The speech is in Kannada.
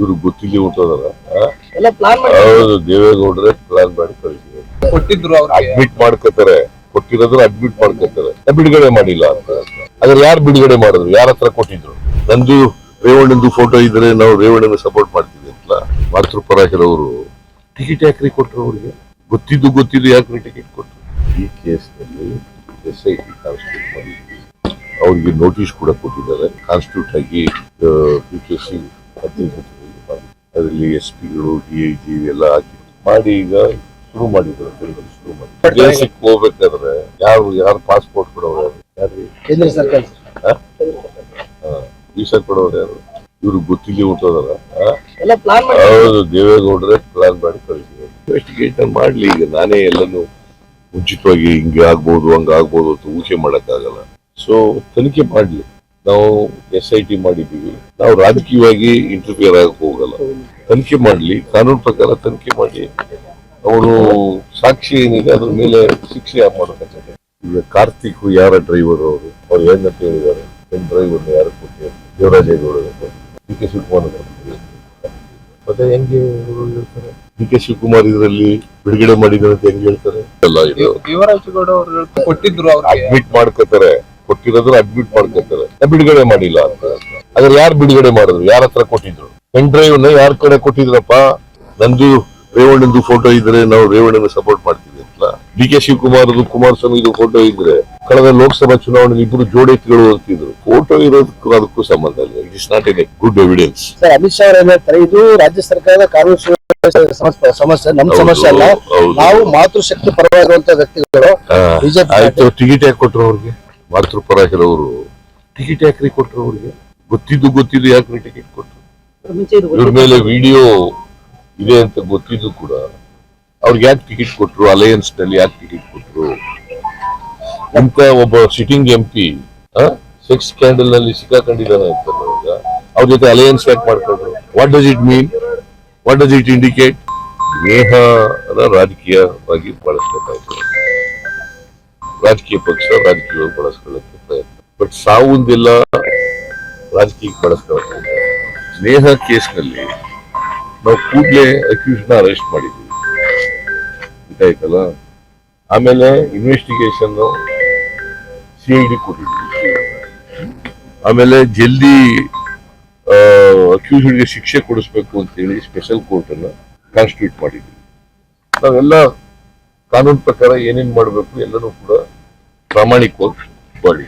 ಇವ್ರು ಗೊತ್ತಿಲ್ಲ ಹೊಂಟೋದಾರ ಎಲ್ಲ ಪ್ಲಾನ್ ಮಾಡಿ. ಹೌದು ದೇವೇಗೌಡರೇ ಪ್ಲಾನ್ ಮಾಡಿ ಕಳಿಸಿದ್ರು ಕೊಟ್ಟಿದ್ರು ಅವ್ರಿಗೆ. ಅಡ್ಮಿಟ್ ಮಾಡ್ಕೋತಾರೆ. ಕೊಟ್ಟಿರೋದ್ರ ಅಡ್ಮಿಟ್ ಮಾಡ್ಕೋತಾರೆ. ಬಿಡುಗಡೆ ಮಾಡಿಲ್ಲ ಅಂತ. ಅದ್ರ ಯಾರು ಬಿಡುಗಡೆ ಮಾಡಿದ್ರು? ಯಾರ ಹತ್ರ ಕೊಟ್ಟಿದ್ರು? ನಂದು ರೇವಣ್ಣಂದು ಫೋಟೋ ಇದ್ರೆ ನಾವು ರೇವಣ್ಣನ ಸಪೋರ್ಟ್ ಮಾಡ್ತೀವಿ ಅಂತ ಮಾತೃಪರಾಹಿರವರು ಟಿಕೆಟ್ ಯಾಕ್ರಿ ಕೊಟ್ರು ಅವ್ರಿಗೆ? ಗೊತ್ತಿದ್ದು ಗೊತ್ತಿದ್ದು ಯಾಕ್ರಿ ಟಿಕೆಟ್ ಕೊಟ್ರು? ಈ ಕೇಸ್ನಲ್ಲಿ ಎಸ್ ಐ ಟಿ ಅವ್ರಿಗೆ ನೋಟಿಸ್ ಕೂಡ ಕೊಟ್ಟಿದ್ದಾರೆ. ಕಾನ್ಸ್ಟಿಟ್ಯೂಟ್ ಆಗಿ ಪಿ ಕೆ ಸಿ ಅದರಲ್ಲಿ ಎಸ್ ಪಿಗಳು ಡಿ ಐ ಜಿ ಎಲ್ಲ ಹಾಕಿ ಮಾಡಿ ಈಗ ಶುರು ಮಾಡಿದ್ರು ಶುರು ಮಾಡಿ ದೇಶಕ್ಕೆ ಹೋಗ್ಬೇಕಾದ್ರೆ ಯಾರು ಯಾರು ಪಾಸ್ಪೋರ್ಟ್ ಕೊಡೋರು ಯಾರು? ಕೇಂದ್ರ ಸರ್ಕಾರ. ವೀಸಾ ಕೊಡೋರು ಯಾರು? ಇವ್ರು ಗೊತ್ತಿಲ್ಲ ಹೊಂಟೋದಾರ ಹೌದು ದೇವೇಗೌಡರೇ ಪ್ಲಾನ್ ಮಾಡಿ ಕಳಿಸಿದ್ರು ಇನ್ವೆಸ್ಟಿಗೇಟ್ ಮಾಡ್ಲಿ ಈಗ ನಾನೇ ಎಲ್ಲಾನು ಮುಂಚಿತವಾಗಿ ಹಿಂಗೆ ಆಗ್ಬೋದು ಹಂಗ ಆಗ್ಬೋದು ಅಂತ ಊಹೆ ಮಾಡೋಕ್ಕಾಗಲ್ಲ. ಸೊ ತನಿಖೆ ಮಾಡ್ಲಿ. ನಾವು ಎಸ್ ಐ ಟಿ ಮಾಡಿದೀವಿ ನಾವು ರಾಜಕೀಯವಾಗಿ ಇಂಟರ್ಫಿಯರ್ ಆಗಕ್ ಹೋಗಲ್ಲ. ತನಿಖೆ ಮಾಡಲಿ ಕಾನೂನು ಪ್ರಕಾರ ತನಿಖೆ ಮಾಡಿ ಅವರು ಸಾಕ್ಷಿ ಏನಿದೆ ಅದ್ರ ಮೇಲೆ ಶಿಕ್ಷೆ ಮಾಡಬೇಕಾಗ್ತದೆ ಈಗ ಕಾರ್ತಿಕ್ ಯಾರ ಡ್ರೈವರ್ ಅವರು? ಅವ್ರು ಏನಂತ ಹೇಳಿದ್ದಾರೆ? ನಿಮ್ಮ ಡ್ರೈವರ್ ಯಾರು ಕೊಟ್ಟಿದ್ದಾರೆ ದೇವರಾಜೇಗೌಡ ಡಿ ಕೆ ಶಿವಕುಮಾರ್. ಮತ್ತೆ ಹೆಂಗೆ ಡಿ ಕೆ ಶಿವಕುಮಾರ್ ಇದರಲ್ಲಿ ಬಿಡುಗಡೆ ಮಾಡಿದ್ದಾರೆ ಅಂತ ಹೆಂಗ್ ಹೇಳ್ತಾರೆ? ದೇವರಾಜಗೌಡ ಅವರು ಕೊಟ್ಟಿದ್ರು ಅಡ್ಮಿಟ್ ಮಾಡ್ಕೋತಾರೆ. ಕೊಟ್ಟಿರೋದ್ರ ಅಡ್ಮಿಟ್ ಮಾಡ್ಕೋತಾರೆ. ಬಿಡುಗಡೆ ಮಾಡಿಲ್ಲ ಅಂತ ಅದ್ರ ಯಾರು ಬಿಡುಗಡೆ ಮಾಡಿದ್ರು? ಯಾರ ಹತ್ರ ಕೊಟ್ಟಿದ್ರು? ಪೆನ್ ಡ್ರೈವ್ನ ಯಾರ ಕಡೆ ಕೊಟ್ಟಿದ್ರಪ್ಪ? ನಂದು ರೇವಣ್ಣಂದು ಫೋಟೋ ಇದ್ರೆ ನಾವು ರೇವಣ್ಣನ ಸಪೋರ್ಟ್ ಮಾಡ್ತೀವಿ ಅಂತ ಡಿ ಕೆ ಶಿವಕುಮಾರ್ ಕುಮಾರಸ್ವಾಮಿದು ಫೋಟೋ ಇದ್ರೆ ಕಳೆದ ಲೋಕಸಭಾ ಚುನಾವಣೆಯಲ್ಲಿ ಇಬ್ಬರು ಜೋಡೆತ್ಗಳು ಹೋಗ್ತಿದ್ರು ಫೋಟೋ ಇರೋದಕ್ಕೂ ಅದಕ್ಕೂ ಸಂಬಂಧ ಇಲ್ಲ. It is not an good evidence sir Amit Shah ಅವ್ರು ಹೇಳ್ತಾರೆ ಇದು ರಾಜ್ಯ ಸರ್ಕಾರದ ಕಾನೂನು ಸಮಸ್ಯೆ- ಸಮಸ್ಯೆ ನಮ್ಮ ಸಮಸ್ಯೆ ಅಲ್ಲ. ನಾವು ಮಾತೃಶಕ್ತಿ ಪರವಾಗಿರುವಂತ ವ್ಯಕ್ತಿಗಳು. ಬಿಜೆಪಿ ಟಿಕೆಟ್ ಯಾಕೆ ಕೊಟ್ರು ಅವ್ರಿಗೆ? ಮಾತೃಪರಾಹಿರವರು ಟಿಕೆಟ್ ಯಾಕ್ರಿ ಕೊಟ್ರು ಅವ್ರಿಗೆ? ಗೊತ್ತಿದ್ದು ಗೊತ್ತಿದ್ದು ಯಾಕ್ರಿ ಟಿಕೆಟ್ ಕೊಟ್ರು? ಇವ್ರ ಮೇಲೆ ವಿಡಿಯೋ ಇದೆ ಅಂತ ಗೊತ್ತಿದ್ದು ಕೂಡ ಅವ್ರಿಗೆ ಯಾಕೆ ಟಿಕೆಟ್ ಕೊಟ್ರು? ಅಲಯನ್ಸ್ನಲ್ಲಿ ಯಾಕೆ ಟಿಕೆಟ್ ಕೊಟ್ರು? ಅಂತ ಒಬ್ಬ ಸಿಟ್ಟಿಂಗ್ ಎಂ ಪಿ ಸೆಕ್ಸ್ ಸ್ಕ್ಯಾಂಡಲ್ನಲ್ಲಿ ಸಿಕ್ಕಾಕೊಂಡಿದ್ದಾನೆ ಅಂತ ಅವ್ರ ಜೊತೆ ಅಲಯನ್ಸ್ ಯಾಕೆ ಮಾಡ್ಕೊಂಡ್ರು? What does it mean what does it indicate ನೇಹನ ರಾಜಕೀಯವಾಗಿ ಬಳಸ್ಕೊಳ್ತಾ ರಾಜಕೀಯ ಪಕ್ಷ ರಾಜಕೀಯವಾಗಿ ಬಳಸ್ಕೊಳ್ಳಕ್ಕೆ ಪ್ರಯತ್ನ. ಬಟ್ ಸಾವುಂದೆಲ್ಲ ರಾಜಕೀಯಕ್ಕೆ ಬಳಸ್ಕೊಳ್ಳಕ್ಕೆ ಸ್ನೇಹ ಕೇಸ್ನಲ್ಲಿ ನಾವು ಕೂಡಲೇ ಅಕ್ಯೂಸ್ನ ಅರೆಸ್ಟ್ ಮಾಡಿದ್ವಿ. ಗೊತ್ತಾಯ್ತಲ್ಲ? ಆಮೇಲೆ ಇನ್ವೆಸ್ಟಿಗೇಷನ್ ಸಿ ಐ ಡಿ ಕೊಟ್ಟಿದ್ವಿ. ಆಮೇಲೆ ಜಲ್ದಿ ಅಕ್ಯೂಸ್ಡ್ಗೆ ಶಿಕ್ಷೆ ಕೊಡಿಸ್ಬೇಕು ಅಂತೇಳಿ ಸ್ಪೆಷಲ್ ಕೋರ್ಟ್ ಅನ್ನ ಕಾನ್ಸ್ಟಿಟ್ಯೂಟ್ ಮಾಡಿದ್ವಿ. ನಾವೆಲ್ಲ ಕಾನೂನು ಪ್ರಕಾರ ಏನೇನ್ ಮಾಡಬೇಕು ಎಲ್ಲನೂ ಕೂಡ ಪ್ರಾಮಾಣಿಕವಾಗಿ ಮಾಡಿ